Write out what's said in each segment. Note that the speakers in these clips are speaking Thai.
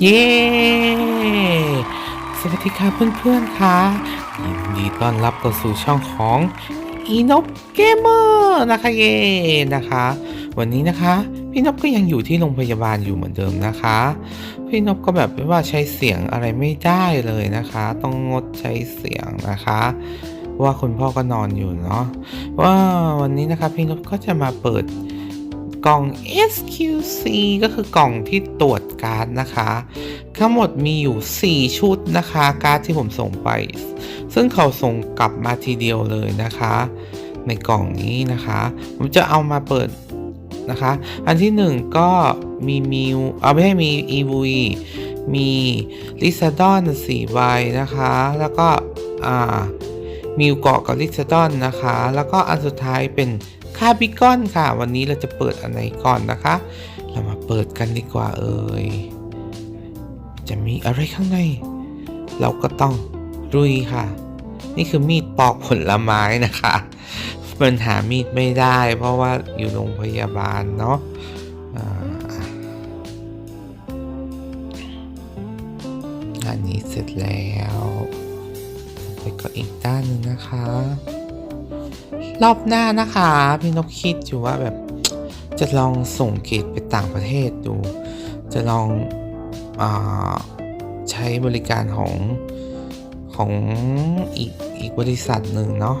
เย้ สวัสดีค่ะเพื่อนๆค่ะยินดีต้อนรับเข้าสู่ช่องของอีนบเกมเมอร์นะคะเย้นะคะ วันนี้นะคะพี่นบก็ยังอยู่ที่โรงพยาบาลอยู่เหมือนเดิมนะคะ พี่นบก็แบบว่าใช้เสียงอะไรไม่ได้เลยนะคะ ต้องงดใช้เสียงนะคะ ว่าคุณพ่อก็นอนอยู่เนาะว่าวันนี้นะคะพี่นบก็จะมาเปิด กล่อง SQC ก็คือกล่องที่ตรวจการ์ดนะคะ ทั้งหมดมีอยู่ 4 ชุดนะคะ การ์ดที่ผมส่งไป ซึ่งเขาส่งกลับมาทีเดียวเลยนะคะ ในกล่องนี้นะคะ ผมจะเอามาเปิดนะคะ อันที่ 1 ก็มีมิวเอาไม่ให้มีอีวีมีลิซาดอน4ใบนะคะ แล้วก็อ่ามิวเกาะกับลิซาดอนนะคะ แล้วก็อันสุดท้ายเป็น ค่าบิกอนค่ะ วันนี้เราจะเปิดอันไหนก่อนนะคะ เรามาเปิดกันดีกว่าเอ่ยจะมีอะไรข้างใน เราก็ต้องรุยค่ะ นี่คือมีดปอกผลไม้นะคะมันหามีดไม่ได้ เพราะว่าอยู่โรงพยาบาลเนาะอันนี้เสร็จแล้ว ไปก็อีกด้านหนึ่งนะคะ รอบหน้านะคะ พี่นกคิดอยู่ว่าแบบจะลองส่งเกรดไปต่างประเทศดู จะลองอใช้บริการของของอีกอีกบริษัทหนึ่งเนาะ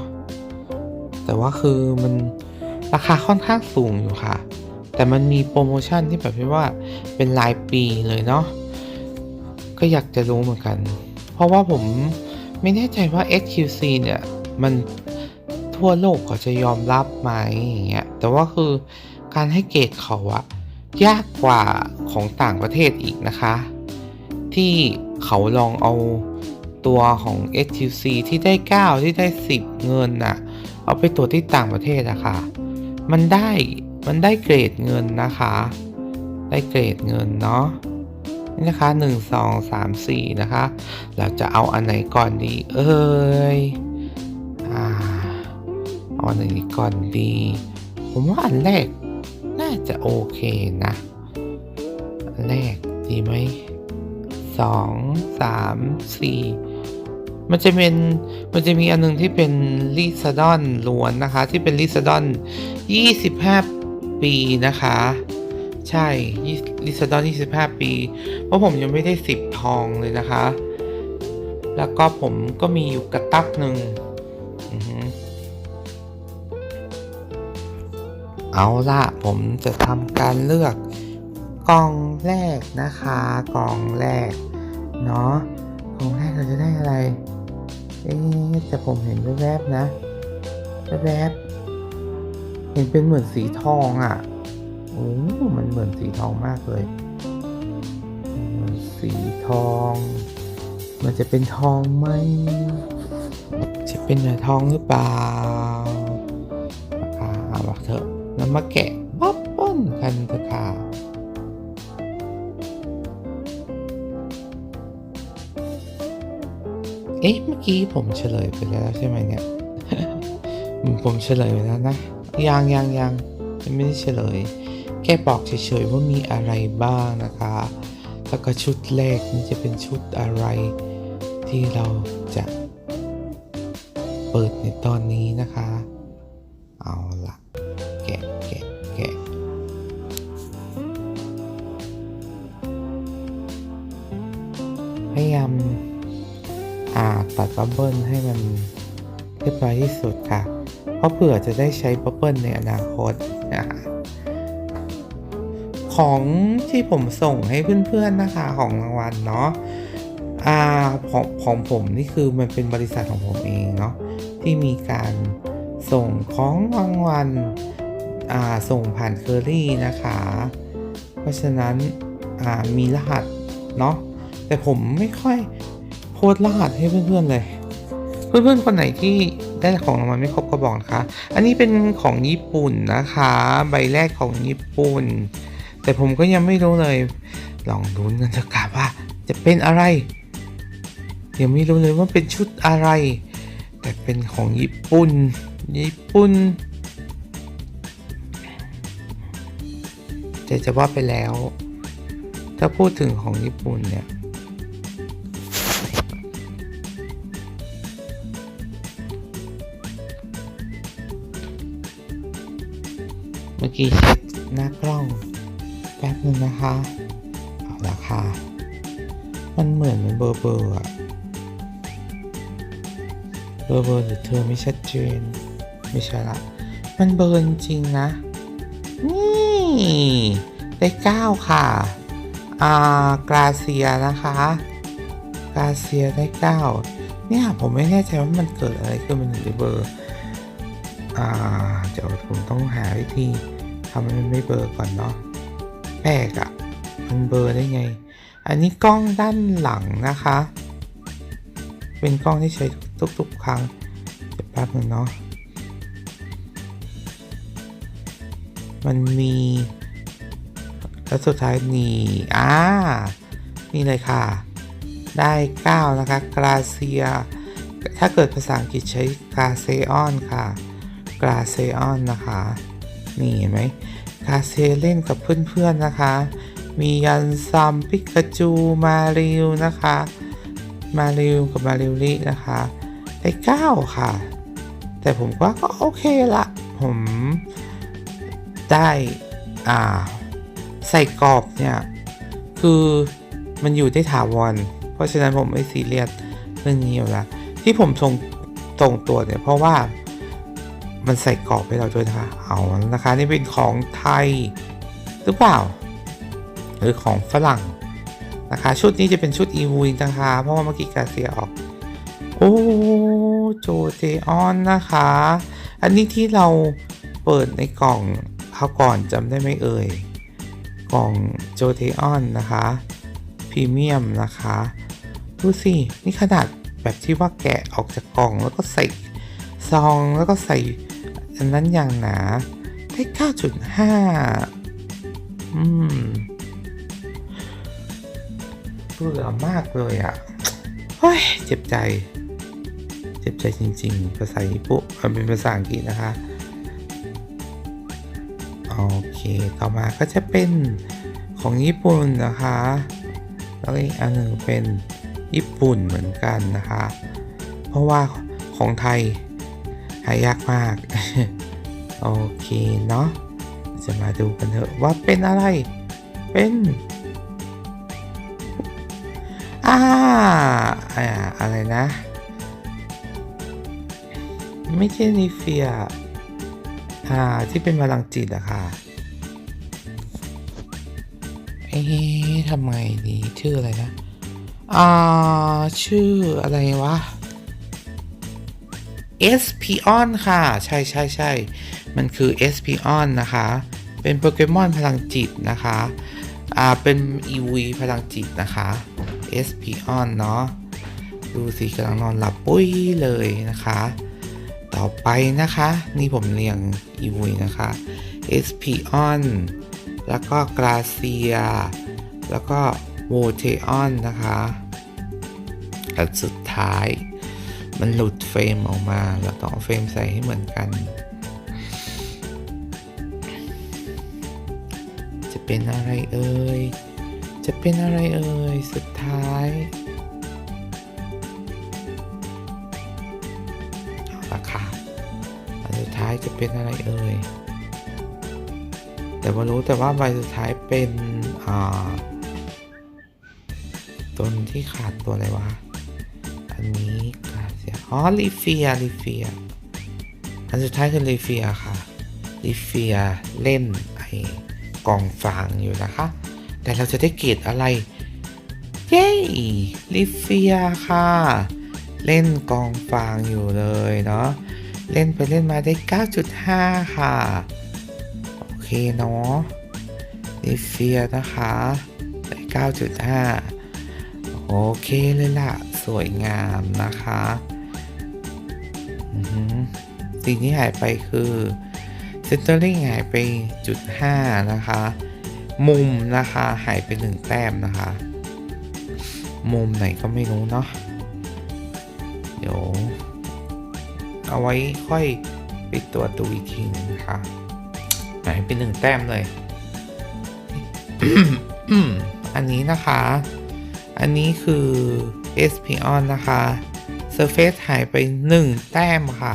แต่ว่าคือมันราคาค่อนข้างสูงอยู่ค่ะ แต่มันมีโปรโมชั่นที่แบบว่าเป็นรายปีเลยเนาะก็อยากจะรู้เหมือนกัน เพราะว่าผมไม่แน่ใจว่า XQC เนี่ย มัน ทั่วโลกเขาจะยอมรับไหมอย่างเงี้ยแต่ว่าคือการให้เกรดเขาอะยากกว่าของต่างประเทศอีกนะคะ ที่เขาลองเอาตัวของ SQC ที่ได้ 9 ที่ได้ 10 เงินน่ะ เอาไปตรวจที่ต่างประเทศอะคะ่ะ มันได้มันได้เกรดเงินนะคะ ได้เกรดเงินเนาะนี่นะคะ 1 2 3 4 นะคะ เราจะเอาอันไหนก่อนดี เอ้ย เอาอันไหนก่อนดี ผมว่าอันแรก น่าจะโอเคนะ อันแรกดีไหมสองสามสี่มันจะเป็นมันจะมีอันนึงที่เป็นลิซาดอนล้วนนะคะ ที่เป็นลิซาดอน25 ปีนะคะ ใช่ลิซาดอน25 ปี เพราะผมยังไม่ได้10ทองเลยนะคะ แล้วก็ผมก็มีอยู่กระตักหนึ่ง เอาล่ะผมจะทำการเลือกกล่องแรกนะคะกล่องแรกเนาะกล่องแรกเราจะได้อะไร เอ๊ะแต่ผมเห็นแวบๆนะแวบๆเห็นเป็นเหมือนสีทองอะ่ะโอ้มันเหมือนสีทองมากเลยเหมือนสีทอง มันจะเป็นทองไหมจะเป็นทองหรือเปล่า เถอะแล้วมาแกะบ๊อบเบิ้ลกันเถอะค่ะเอ๊ะเมื่อกี้ผมเฉลยไปแล้วใช่ไหมเนี่ย ผมเฉลยไปแล้วนะยังยังยังยังไม่ได้เฉลย แค่บอกเฉยๆว่ามีอะไรบ้างนะคะแล้วก็ชุดแรกนี่จะเป็นชุดอะไรที่เราจะเปิดในตอนนี้นะคะ บับเบิลให้มันเรียบร้อยที่สุดค่ะ เพราะเผื่อจะได้ใช้บับเบิลในอนาคตนะคะของที่ผมส่งให้เพื่อนๆนะคะของรางวัลเนาะอ่าของของผมนี่คือมันเป็นบริษัทของผมเองเนาะที่มีการส่งของรางวัลอ่าส่งผ่านเคอรี่นะคะ เพราะฉะนั้นอ่ามีรหัสเนาะแต่ผมไม่ค่อย โพสต์รหัสให้เพื่อนๆเลย เพื่อนๆคนไหนที่ได้ของรางวัลไม่ครบก็บอกนะคะ อันนี้เป็นของญี่ปุ่นนะคะ ใบแรกของญี่ปุ่น แต่ผมก็ยังไม่รู้เลย ลองลุ้นกันเถอะค่ะว่าจะเป็นอะไรยังไม่รู้เลยว่าเป็นชุดอะไร แต่เป็นของญี่ปุ่น ญี่ปุ่นแต่จะว่าไปแล้ว ถ้าพูดถึงของญี่ปุ่นเนี่ย มื่อกี้เช็คหน้ากล้องแป๊บนึงนะคะเอาละค่ะ มันเหมือนมันเบอร์เบอร์อะเบอร์เบอร์หรือเธอไม่ชัดเจน ไม่ใช่ละ มันเบอร์จริงนะ นี่ได้เก้าค่ะ อ่ากราเซียนะคะกาเซียได้เก้าเนี่ยผมไม่แน่ใจว่ามันเกิดอะไรขึ้นมันถึงได้เบอร์ อ่าเดี๋ยวผมต้องหาวิธี ทำให้มันไม่เบลอก่อนเนาะแปลกอะมันเบลอได้ไง อันนี้กล้องด้านหลังนะคะ เป็นกล้องที่ใช้ทุกๆครั้งเดี๋ยวแป๊บนึงเนาะมันมีแล้วสุดท้ายนี่อ่านี่เลยค่ะ ได้ 9 นะคะกราเซีย ถ้าเกิดภาษาอังกฤษใช้กราเซออนค่ะกราเซออนนะคะ นี่เห็นไหมกราเซเล่นกับเพื่อนๆนะคะ มียันซัมปิกาจูมาริวนะคะ มาริวกับมาริวลินะคะได้เก้าค่ะ แต่ผมว่าก็โอเคละผมได้อ่าใส่กรอบเนี่ยคือมันอยู่ได้ถาวร เพราะฉะนั้นผมไม่ซีเรียสเรื่องนี้อยู่ละที่ผมส่งส่งตัวเนี่ยเพราะว่า มันใส่กรอบให้เราด้วยนะคะเอาแล้วนะคะนี่เป็นของไทยหรือเปล่า หรือของฝรั่งนะคะ ชุดนี้จะเป็นชุดอีวูนะคะ เพราะว่าเมื่อกี้กาเซียออก โอ้โจเจออนนะคะ อันนี้ที่เราเปิดในกล่องเขาก่อนจำได้ไหมเอ่ย กล่องโจเทออนนะคะพรีเมียมนะคะดูสินี่ขนาดแบบที่ว่าแกะออกจากกล่องแล้วก็ใส่ซองแล้วก็ใส่ อันนั้นอย่างหนาได้ 9.5 อืมเบื่อมากเลยอะ่ะเฮ้ย เจ็บใจ เจ็บใจจริง ๆ ภาษาญี่ปุ่นเป็นภาษาอังกฤษนะคะ โอเค ต่อมาก็จะเป็นของญี่ปุ่นนะคะ แล้วอีกอันหนึ่งเป็นญี่ปุ่นเหมือนกันนะคะ เพราะว่าของไทย หายากมาก โอเคเนาะจะมาดูกันเถอะว่าเป็นอะไร เป็นอ่าอ่าอะไรนะ ไม่ใช่นิเฟียอ่าที่เป็นพลังจิตอะค่ะเอ๊ะทำไมดีชื่ออะไรนะอ่าชื่ออะไรวะ s p o n ค่ะ ใช่ใช่ใช่มันคือ s p o n นะคะ เป็นโปเกมอนพลังจิตนะคะ อ่า เป็น EV พลังจิตนะคะ s p o n เนาะดูสิกำลังนอนหลับปุ้ยเลยนะคะ ต่อไปนะคะ นี่ผมเรียง EV นะคะ s p o n แล้วก็กราเซีย แล้วก็โวเทออนนะคะอันสุดท้าย มันหลุดเฟรมออกมาเราต้องเอาเฟรมใส่ให้เหมือนกัน จะเป็นอะไรเอ่ย จะเป็นอะไรเอ่ย สุดท้ายเอาละค่ะอันสุดท้ายจะเป็นอะไรเอ่ย แต่ว่ารู้แต่ว่าใบสุดท้ายเป็นอ่าตัวที่ขาดตัวอะไรวะ อันนี้ อ๋อลิเฟียลิเฟีย อันสุดท้ายคือลิเฟียค่ะลิเฟียเล่นไอ้กองฟางอยู่นะคะ แต่เราจะได้เกรดอะไร เย้ลิเฟียค่ะ เล่นกองฟางอยู่เลยเนาะ เล่นไปเล่นมาได้ 9.5 ค่ะ โอเคเนาะลิเฟียนะคะได้9.5 โอเคเลยล่ะ สวยงามนะคะ สิ่งที่หายไปคือเซนเตอร์ลิงหายไปจุด5นะคะ มุมนะคะหายไปหนึ่งแต้มนะคะ มุมไหนก็ไม่รู้เนาะเดี๋ยว เอาไว้ค่อยไปตรวจดูอีกทีนึงนะคะหายไปหนึ่งแต้มเลย อันนี้นะคะ อันนี้คือ s p o n นะคะ Surface หายไป 1 แต้มค่ะ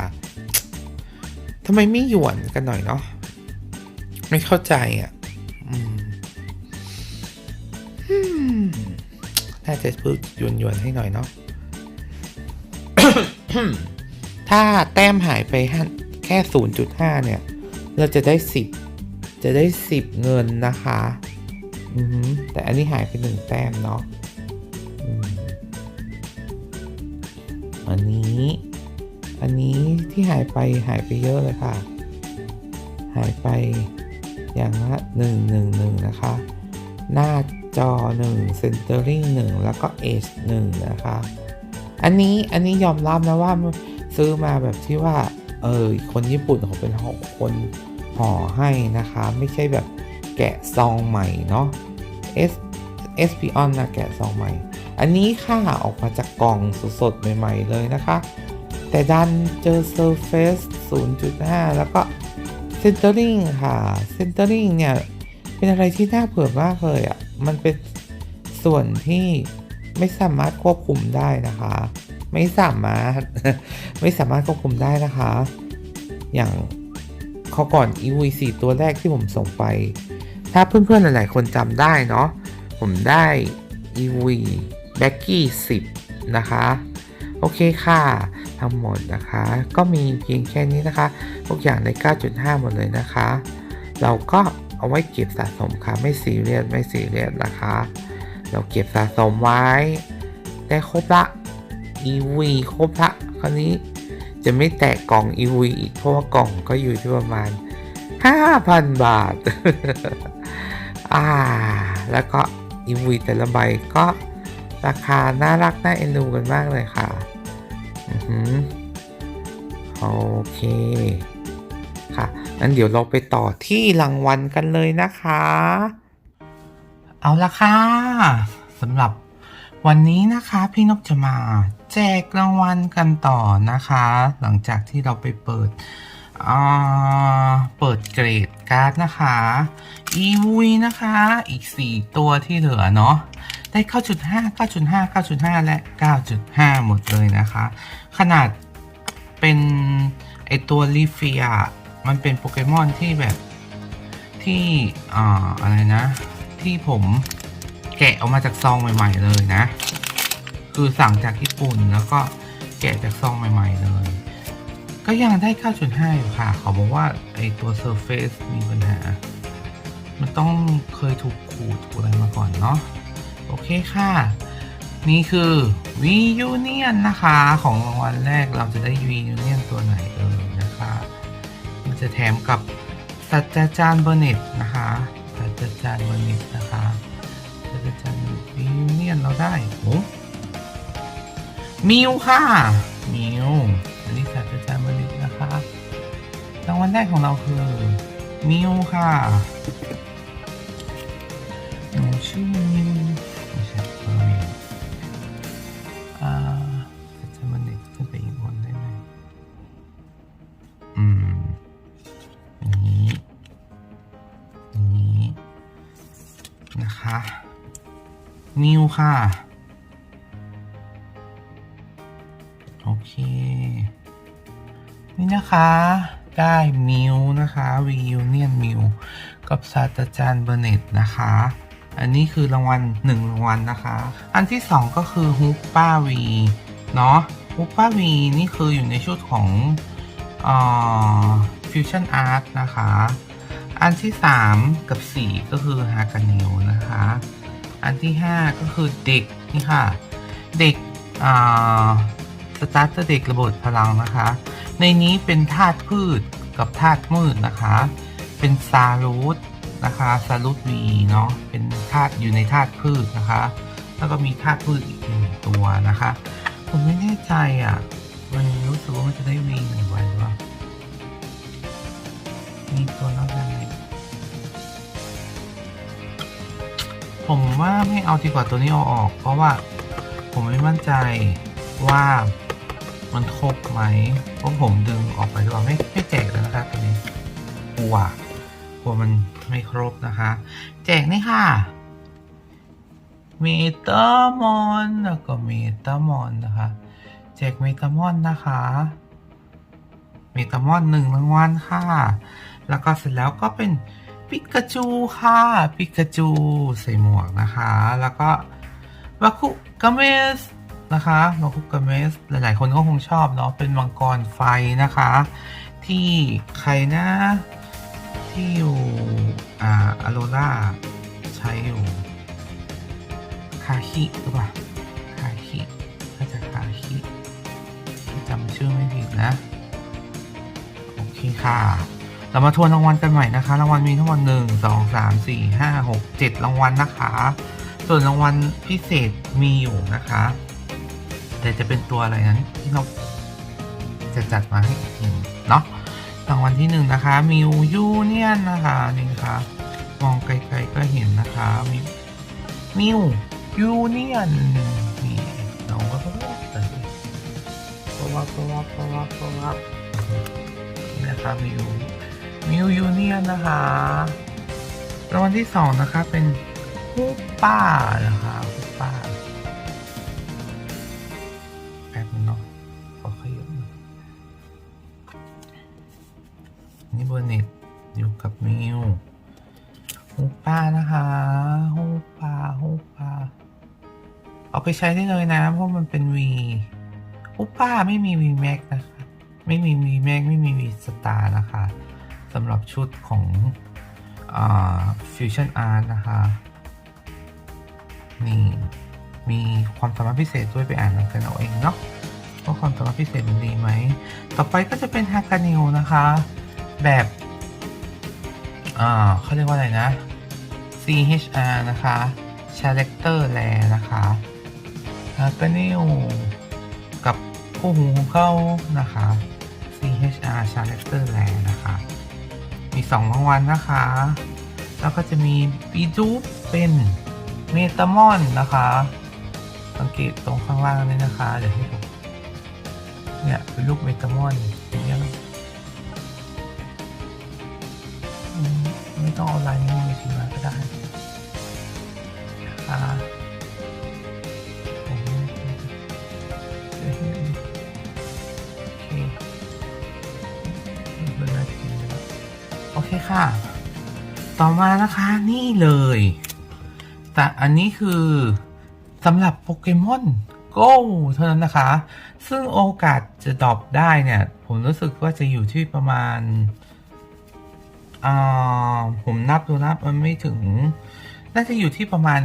ทำไมไม่หยวนกันหน่อยเนาะไม่เข้าใจอะอืมอืมน่าจะพูดหยวนหยวนให้หน่อยเนาะถ้าแต้มหายไปแค่ 0.5 เนี่ย เราจะได้ 10 จะได้ 10 เงินนะคะ แต่อันนี้หายไปหนึ่งแต้มเนาะ อันนี้ อันนี้ที่หายไปหายไปเยอะเลยค่ะ หายไปอย่างละหนึ่งหนึ่งหนึ่งนะคะ หน้าจอหนึ่งเซนเตอร์ริงหนึ่งแล้วก็เอชหนึ่งนะคะ อันนี้อันนี้ยอมรับนะว่าซื้อมาแบบที่ว่า เออคนญี่ปุ่นเขาเป็นคนห่อให้นะคะ ไม่ใช่แบบแกะซองใหม่เนาะ S S P on นะแกะซองใหม่ อันนี้ค่ะออกมาจากกล่องสดๆใหม่ๆเลยนะคะ แต่ดันเจอ Surface 0.5 แล้วก็ Centering ค่ะ Centering เนี่ย เป็นอะไรที่น่าเผื่อมากเลยอะ่ะ มันเป็นส่วนที่ไม่สามารถควบคุมได้นะคะ ไม่สามารถ ไม่สามารถควบคุมได้นะคะ อย่างเขาก่อน EV4 ตัวแรกที่ผมส่งไป ถ้าเพื่อนๆหลายๆคนจำได้เนาะผมได้ EV b a c k y 10 นะคะ โอเคค่ะ ทั้งหมดนะคะ ก็มีเพียงแค่นี้นะคะ ทุกอย่างใน 9.5 หมดเลยนะคะ เราก็เอาไว้เก็บสะสมค่ะ ไม่ซีเรียส ไม่ซีเรียสนะคะ เราเก็บสะสมไว้ ได้ครบละ EV ครบละ คราวนี้จะไม่แตะกล่อง EV อีก เพราะว่ากล่องก็อยู่ที่ประมาณ 5,000 บาท อ่า แล้วก็ EV แต่ละใบก็ ราคาน่ารักน่าเอ็นดูกันมากเลยค่ะอือหือโอเคค่ะงั้นเดี๋ยวเราไปต่อที่รางวัลกันเลยนะคะ เอาละค่ะสำหรับวันนี้นะคะพี่นกจะมาแจกรางวัลกันต่อนะคะ หลังจากที่เราไปเปิดอ่าเปิดเกรดการ์ดนะคะ EV นะคะ อีก 4 ตัวที่เหลือเนาะ ได้ 9.5 9.5 9.5 และ 9.5 หมดเลยนะคะ ขนาดเป็นไอตัวลีเฟียมันเป็นโปเกมอนที่แบบที่อ่าอะไรนะ ที่ผมแกะออกมาจากซองใหม่ ๆ เลยนะ คือสั่งจากญี่ปุ่นแล้วก็แกะจากซองใหม่ ๆ เลย ก็ยังได้ 9.5 อยู่ค่ะเขาบอกว่าไอตัว Surface มีปัญหา มันต้องเคยถูกขูดถูกอะไรมาก่อนเนาะ โอเคค่ะ นี่คือ V Union นะคะ ของรางวัลแรกเราจะได้ V Union ตัวไหนเอ่ยนะคะ มันจะแถมกับศาสตราจารย์เบอร์เน็ตนะคะศาสตราจารย์เบอร์เน็ตนะคะศาสตราจารย์ V Union เราได้โอ้มิวค่ะมิวอันนี้ศาสตราจารย์เบอร์เน็ตนะคะรางวัลแรกของเราคือมิวค่ะหนูชื่อมิว มิวค่ะ โอเค นี่นะคะ ได้มิวนะคะ v u n i o n มิวกับศาสตราจารย์เบอร์เน็ตนะคะ อันนี้คือรางวัลหนึ่งรางวัลนะคะ อันที่สองก็คือฮุปป้าวีเนาะฮุปป้าวีนี่คืออยู่ในชุดของฟิวชั่นอาร์ตนะคะ อันที่ 3 กับ 4 ก็คือฮากาเนลนะคะ อันที่ 5 ก็คือเด็กนี่ค่ะ เด็กสตาร์เตอร์เด็กระเบิดพลังนะคะ ในนี้เป็นธาตุพืชกับธาตุมืดนะคะ เป็นซารูทนะคะซารูทวีเนาะเป็นธาตุอยู่ในธาตุพืชนะคะ แล้วก็มีธาตุพืชอีกหนึ่งตัวนะคะ ผมไม่แน่ใจอะมันรู้สึกว่ามันจะได้วีหนึ่งใบหรือเปล่ามีตัวแล้วกัน ผมว่าไม่เอาดีกว่าตัวนี้เอาออก เพราะว่าผมไม่มั่นใจว่ามันครบไหมเพราะผมดึงออกไปหรือเปล่าไม่ไม่แจกแล้วนะครับตัวนี้กลัวกลัวมันไม่ครบนะคะ แจกนี่ค่ะเมตามอนแล้วก็เมตามอนนะคะ แจกเมตามอนนะคะเมตามอนหนึ่งรางวัลค่ะ แล้วก็เสร็จแล้วก็เป็น ปิกาจูค่ะ ปิกาจู ใส่หมวกนะคะ แล้วก็วาคุกาเมสนะคะวาคุกาเมส หลายๆ คนก็คงชอบเนาะ เป็นมังกรไฟนะคะ ที่ใครนะ ที่อยู่อ่าอโรล่าใช้อยู่คาคิหรือเปล่าคาคิน่าจะคาคิจำชื่อไม่ผิดนะ โอเคค่ะ เรามาทวนรางวัลกันใหม่นะคะ รางวัลมีทั้งหมดหนึ่งสองสามสี่ห้าหกเจ็ดรางวัลนะคะ ส่วนรางวัลพิเศษมีอยู่นะคะ แต่จะเป็นตัวอะไรนั้นที่เราจะจัดมาให้ทีเนาะรางวัลที่หนึ่งนะคะมิวยูเนียนนะคะนี่นะคะมองไกลๆก็เห็นนะคะมีมิวยูเนียนนี่น้องก็เพราะว่าเพราะว่าเพราะว่าเพราะว่าเพราะว่านี่นะคะมิว มิวยูเนียนนะคะรางวัลที่สองนะคะเป็นฮูปป้านะคะฮูปป้าแป๊บนึงเนาะขอขยับหน่อยนี่เบอร์เน็ตอยู่กับมิวฮูป้านะคะฮูป้าฮูป้าเอาไปใช้ได้เลยนะ เพราะมันเป็น V ฮูป้าไม่มี V Max นะคะ ไม่มี V Max ไม่มี V Star นะคะ สำหรับชุดของอ่า Fusion Art นะคะ นี่ มีความสามารถพิเศษด้วยไปอ่านกันเอาเองเนาะว่าความสามารถพิเศษมันดีไหม ต่อไปก็จะเป็นฮากานิวนะคะ แบบอ่าเขาเรียกว่าอะไรนะ CHR นะคะ Character r a นะคะฮากานิวกับคู่หูของเขานะคะ CHR Character r a นะคะ มีสองรางวัลนะคะ แล้วก็จะมีปีจูบเป็นเมตามอนนะคะ สังเกตตรงข้างล่างนี่นะคะ เดี๋ยวให้ดูเนี่ยเป็นลูกเมตามอนอย่างเงี้ยไม่ต้องเอาลายนิ้วมือ ต่อมานะคะนี่เลย แต่อันนี้คือสำหรับโปเกมอน Go เท่านั้นนะคะ ซึ่งโอกาสจะดรอปได้เนี่ย ผมรู้สึกว่าจะอยู่ที่ประมาณอ่าผมนับดูนะมันไม่ถึง น่าจะอยู่ที่ประมาณ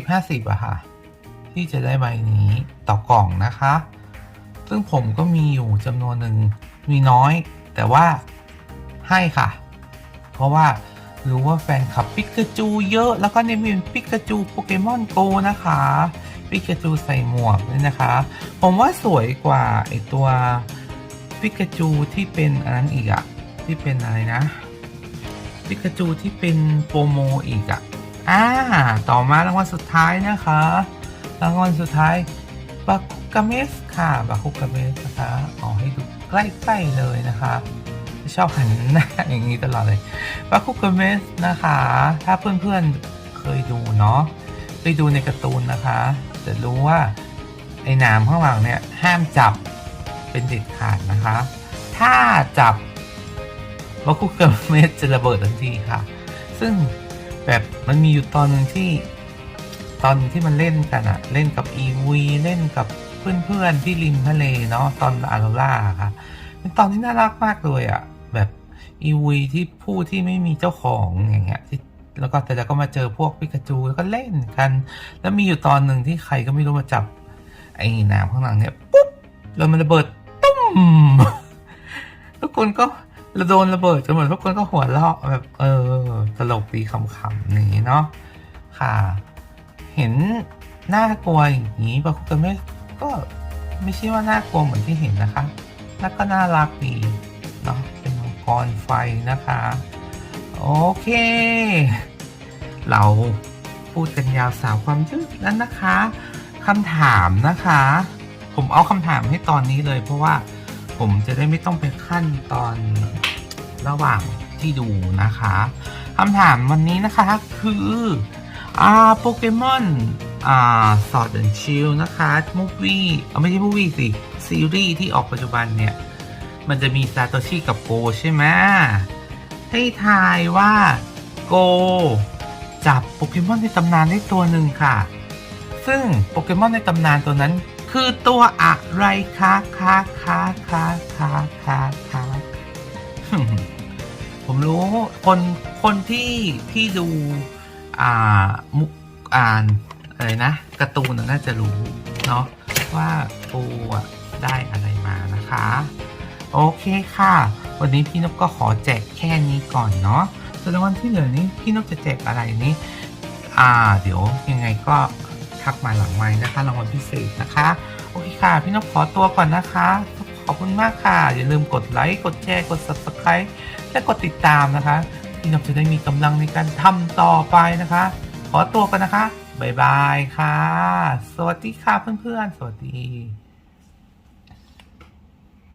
50-50อะค่ะ ที่จะได้ใบนี้ต่อกล่องนะคะ ซึ่งผมก็มีอยู่จำนวนหนึ่งมีน้อย แต่ว่าให้ค่ะ เพราะว่า รู้ว่าแฟนคลับปิกาจูเยอะ แล้วก็เนี่ยมีปิกาจูโปเกมอนโกนะคะปิกาจูใส่หมวกนี่นะคะ ผมว่าสวยกว่าไอตัวปิกาจูที่เป็นอันนั้นอีกอะที่เป็นอะไรนะปิกาจูที่เป็นโปรโมอีกอะอ่าต่อมารางวัลสุดท้ายนะคะรางวัลสุดท้ายบาคุกาเมสค่ะบาคุกาเมสนะคะเอาให้ดูใกล้ๆเลยนะคะ ชอบหันหน้าอย่างนี้ตลอดเลยบาคุกเมสนะคะ ถ้าเพื่อนๆเคยดูเนาะเคยดูในการ์ตูนนะคะ จะรู้ว่าไอ้หนามข้างหลังเนี่ยห้ามจับเป็นเด็ดขาดนะคะ ถ้าจับว่าคุกเกิลเมสจะระเบิดทันทีค่ะ ซึ่งแบบมันมีอยู่ตอนหนึ่งที่ตอนที่มันเล่นกันอะเล่นกับอีวีเล่นกับเพื่อนๆที่ริมทะเลเนาะตอนอาโรล่าค่ะเป็นตอนที่น่ารักมากเลยอะ แบบอีวีที่ผู้ที่ไม่มีเจ้าของอย่างเงี้ยที่แล้วก็แต่แล้วก็มาเจอพวกปิกาจูแล้วก็เล่นกัน แล้วมีอยู่ตอนหนึ่งที่ใครก็ไม่รู้มาจับ ไอ้หนามข้างหลังเนี่ยปุ๊บแล้วมันระเบิดตุ้มทุกคนก็ระโดนระเบิดจนหมดทุกคนก็หัวเราะแบบ เออตลกดีขำๆนี้เนาะค่ะ เห็นน่ากลัวอย่างนี้บาคุกาเมะก็ไม่ใช่ว่าน่ากลัวเหมือนที่เห็นนะคะแล้วก็น่ารักดีเนาะเป็น กรไฟนะคะ โอเค เราพูดกันยาวสาวความยืดนั้นนะคะคำถามนะคะ ผมเอาคำถามให้ตอนนี้เลย เพราะว่าผมจะได้ไม่ต้องไปขั้นตอนระหว่างที่ดูนะคะคำถามวันนี้นะคะคืออ่าโปเกมอนอ่าสอดเดนชิลนะคะมูฟวี่ไม่ใช่มูฟวี่สิ ซีรีส์ที่ออกปัจจุบันเนี่ย มันจะมีซาโตชิกับโกใช่ไหมให้ทายว่าโก จับโปเกมอนในตำนานได้ตัวหนึ่งค่ะ ซึ่งโปเกมอนในตำนานตัวนั้น คือตัวอะไรคะคะคะคะคะคะคะผมรู้คนคนที่ที่ดู อ่ามุกอ่านอะไรนะการ์ตูนน่าจะรู้ เนาะว่าปูอะได้อะไรมานะคะ โอเคค่ะ วันนี้พี่นกก็ขอแจกแค่นี้ก่อนเนาะส่วนรางวัลที่เหลือนี้พี่นกจะแจกอะไรนี้ อ่า เดี๋ยวยังไงก็ทักมาหลังไม้นะคะรางวัลพิเศษนะคะ โอเคค่ะ พี่นกขอตัวก่อนนะคะ ขอบคุณมากค่ะ อย่าลืมกดไลค์ กดแชร์ กด subscribe และกดติดตามนะคะ พี่นกจะได้มีกำลังในการทำต่อไปนะคะ ขอตัวกันนะคะ บ๊ายบายค่ะ สวัสดีค่ะเพื่อนๆ สวัสดี